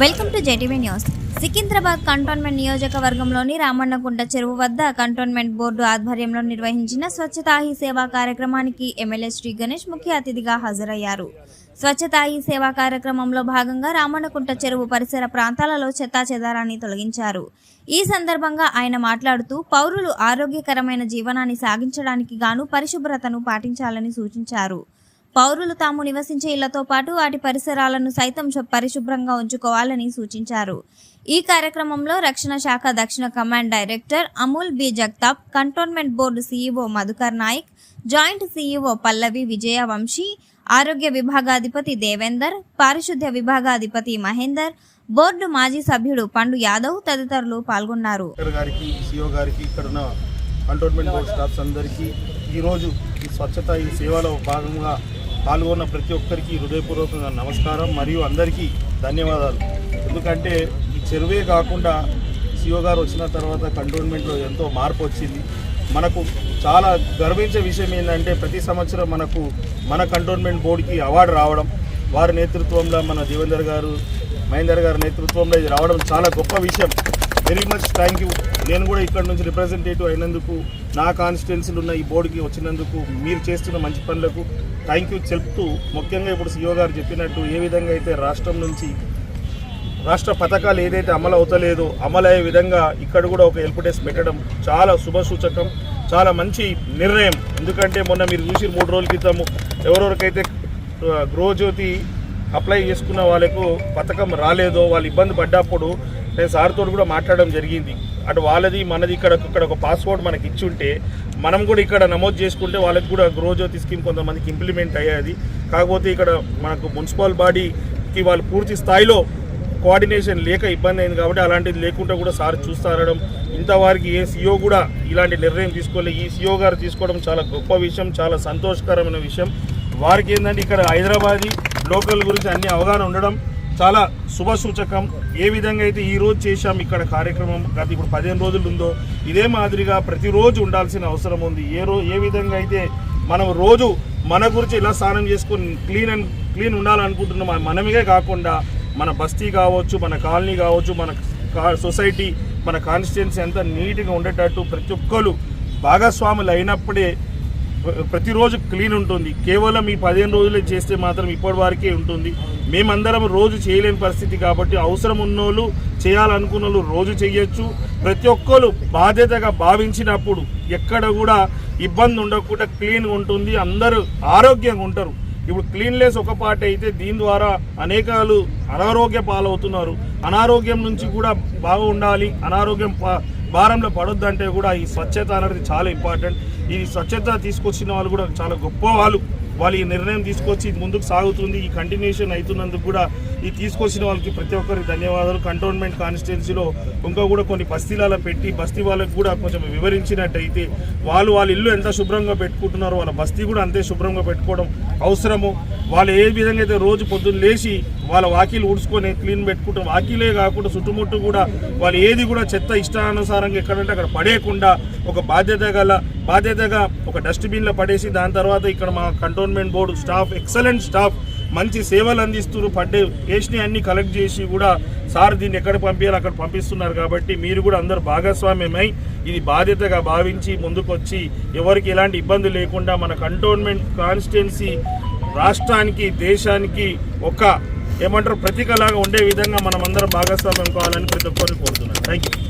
Welcome to JTV news. Secunderabad cantonment నియోజకవర్గంలోని రామన్నకుంట చెరువు వద్ద కంటోన్మెంట్ బోర్డు ఆధ్వర్యంలో నిర్వహించిన స్వచ్ఛతా హీ సేవా కార్యక్రమానికి ఎమ్మెల్యే శ్రీ గణేష్ ముఖ్య అతిథిగా హాజరయ్యారు. స్వచ్ఛతా హీ సేవా కార్యక్రమంలో భాగంగా రామన్నకుంట చెరువు పరిసర ప్రాంతాలలో చెత్తా చెదారాన్ని తొలగించారు. ఈ సందర్భంగా ఆయన మాట్లాడుతూ పౌరులు ఆరోగ్యకరమైన జీవనాన్ని సాగించడానికి గాను పరిశుభ్రతను పాటించాలని సూచించారు. పౌరులు తాము నివసించే ఇళ్ళతో పాటు వాటి పరిసరాలను సైతం పరిశుభ్రంగా ఉంచుకోవాలని సూచించారు. ఈ కార్యక్రమంలో రక్షణ శాఖ దక్షిణ command director Amul B. Jagtap cantonment board CEO Madhukar Nayak joint CEO Pallavi Vijaya Vamsi ఆరోగ్య విభాగాధిపతి దేవేందర్ పారిశుద్ధ్య విభాగాధిపతి మహేందర్ బోర్డు మాజీ సభ్యుడు పండు యాదవ్ తదితరులు పాల్గొన్నారు. గారికి సిఓ గారికి కంటోన్మెంట్ బోర్డు స్టాఫ్స్ అందరికీ ఈరోజు ఈ స్వచ్ఛత ఈ సేవలో భాగంగా పాల్గొన్న ప్రతి ఒక్కరికి హృదయపూర్వకంగా నమస్కారం మరియు అందరికీ ధన్యవాదాలు. ఎందుకంటే ఈ చెరువే కాకుండా సిఓ గారు వచ్చిన తర్వాత కంటోన్మెంట్లో ఎంతో మార్పు వచ్చింది. మనకు చాలా గర్వించే విషయం ఏంటంటే ప్రతి సంవత్సరం మనకు మన కంటోన్మెంట్ బోర్డుకి అవార్డు రావడం వారి నేతృత్వంలో మన దేవేందర్ గారు మహేందర్ గారి నేతృత్వంలో ఇది రావడం చాలా గొప్ప విషయం. Very much thank you. నేను కూడా ఇక్కడ నుంచి రిప్రజెంటేటివ్ అయినందుకు నా కాన్స్టిట్యున్సీలు ఉన్న ఈ బోర్డుకి వచ్చినందుకు మీరు చేస్తున్న మంచి పనులకు థ్యాంక్ యూ చెప్తూ ముఖ్యంగా ఇప్పుడు సీఓ గారు చెప్పినట్టు ఏ విధంగా అయితే రాష్ట్రం నుంచి రాష్ట్ర పథకాలు ఏదైతే అమలు అవుతలేదో అమలయ్యే విధంగా ఇక్కడ కూడా ఒక హెల్ప్ డెస్క్ పెట్టడం చాలా శుభసూచకం చాలా మంచి నిర్ణయం. ఎందుకంటే మొన్న మీరు చూసి మూడు రోజుల క్రితము ఎవరెవరికైతే గృహజ్యోతి అప్లై చేసుకున్న వాళ్ళకు పథకం రాలేదో వాళ్ళు ఇబ్బంది పడ్డప్పుడు నేను సార్తో కూడా మాట్లాడడం జరిగింది. అటు వాళ్ళది మనది ఇక్కడ ఇక్కడ ఒక పాస్వర్డ్ మనకి ఇచ్చి ఉంటే మనం కూడా ఇక్కడ నమోదు చేసుకుంటే వాళ్ళకి కూడా గృహజ్యోతి స్కీమ్ కొంతమందికి ఇంప్లిమెంట్ అయ్యేది. కాకపోతే ఇక్కడ మనకు మున్సిపల్ బాడీకి వాళ్ళు పూర్తి స్థాయిలో కోఆర్డినేషన్ లేక ఇబ్బంది అయింది కాబట్టి అలాంటిది లేకుండా కూడా సార్ చూస్తారడం. ఇంతవారికి ఏ సీఓ కూడా ఇలాంటి నిర్ణయం తీసుకోలే. ఈ సీఓ గారు తీసుకోవడం చాలా గొప్ప విషయం చాలా సంతోషకరమైన విషయం. వారికి ఏంటంటే ఇక్కడ హైదరాబాదీ లోకల్ గురించి అన్ని అవగాహన ఉండడం చాలా శుభ సూచకం ఏ విధంగా అయితే ఈరోజు చేశాం ఇక్కడ కార్యక్రమం గత ఇప్పుడు పదిహేను రోజులు ఉందో ఇదే మాదిరిగా ప్రతిరోజు ఉండాల్సిన అవసరం ఉంది. ఏ రో ఏ విధంగా అయితే మనం రోజు మన గురించి ఇలా స్నానం చేసుకొని క్లీన్ అండ్ క్లీన్ ఉండాలనుకుంటున్నాం మనమే కాకుండా మన బస్తీ కావచ్చు మన కాలనీ కావచ్చు మన కా- సొసైటీ మన కాన్స్టిట్యున్సీ అంతా నీట్గా ఉండేటట్టు ప్రతి ఒక్కరు భాగస్వాములు అయినప్పుడే ప్రతిరోజు క్లీన్ ఉంటుంది. కేవలం ఈ పదిహేను రోజులే చేస్తే మాత్రం ఇప్పటి వరకే ఉంటుంది. మేమందరం రోజు చేయలేని పరిస్థితి కాబట్టి అవసరం ఉన్నోళ్ళు చేయాలనుకున్న వాళ్ళు రోజు చేయొచ్చు ప్రతి ఒక్కరు బాధ్యతగా భావించినప్పుడు ఎక్కడ కూడా ఇబ్బంది ఉండకుండా క్లీన్గా ఉంటుంది. అందరూ ఆరోగ్యంగా ఉంటారు. ఇప్పుడు క్లీన్లెస్ ఒక పార్ట్ అయితే దీని ద్వారా అనేకాలు అనారోగ్య పాలవుతున్నారు. అనారోగ్యం నుంచి కూడా బాగుండాలి. అనారోగ్యం పా- భారంలో పడొద్దంటే కూడా ఈ స్వచ్ఛత అనేది చాలా ఇంపార్టెంట్ ఈ స్వచ్ఛత తీసుకొచ్చిన వాళ్ళు కూడా చాలా గొప్ప వాళ్ళు. వాళ్ళు ఈ నిర్ణయం తీసుకొచ్చి ముందుకు సాగుతుంది ఈ కంటిన్యూషన్ అవుతున్నందుకు కూడా ఈ తీసుకొచ్చిన వాళ్ళకి ప్రతి ఒక్కరికి ధన్యవాదాలు. కంటోన్మెంట్ కాన్స్టిట్యున్సీలో ఇంకా కూడా కొన్ని బస్తీలలో పెట్టి బస్తీ వాళ్ళకి కూడా కొంచెం వివరించినట్టయితే వాళ్ళు వాళ్ళ ఇల్లు ఎంత శుభ్రంగా పెట్టుకుంటున్నారో వాళ్ళ బస్తీ కూడా అంతే శుభ్రంగా పెట్టుకోవడం అవసరము. వాళ్ళు ఏ విధంగా అయితే రోజు పొద్దున్న లేచి వాళ్ళ వాకిలు ఊడ్చుకొని క్లీన్ పెట్టుకుంటాం వాకిలే కాకుండా చుట్టుముట్టు కూడా వాళ్ళు ఏది కూడా చెత్త ఇష్టానుసారంగా ఎక్కడంటే అక్కడ పడేయకుండా ఒక బాధ్యత గల బాధ్యతగా ఒక డస్ట్బిన్లో పడేసి దాని తర్వాత ఇక్కడ మా cantonment board staff excellent staff మంచి సేవలు అందిస్తున్నారు. పడ్డే వేస్ట్ని అన్ని కలెక్ట్ చేసి కూడా సార్ దీన్ని ఎక్కడ పంపించాలి అక్కడ పంపిస్తున్నారు కాబట్టి మీరు కూడా అందరు భాగస్వామ్యమై ఇది బాధ్యతగా భావించి ముందుకొచ్చి ఎవరికి ఎలాంటి ఇబ్బంది లేకుండా మన కంటోన్మెంట్ కాన్స్టిట్యున్సీ రాష్ట్రానికి దేశానికి ఒక ఏమంటారు ప్రతీకలాగా ఉండే విధంగా మనం అందరం భాగస్వామ్యం కావాలని ప్రతి ఒక్కరిని కోరుతున్నాను థ్యాంక్ యూ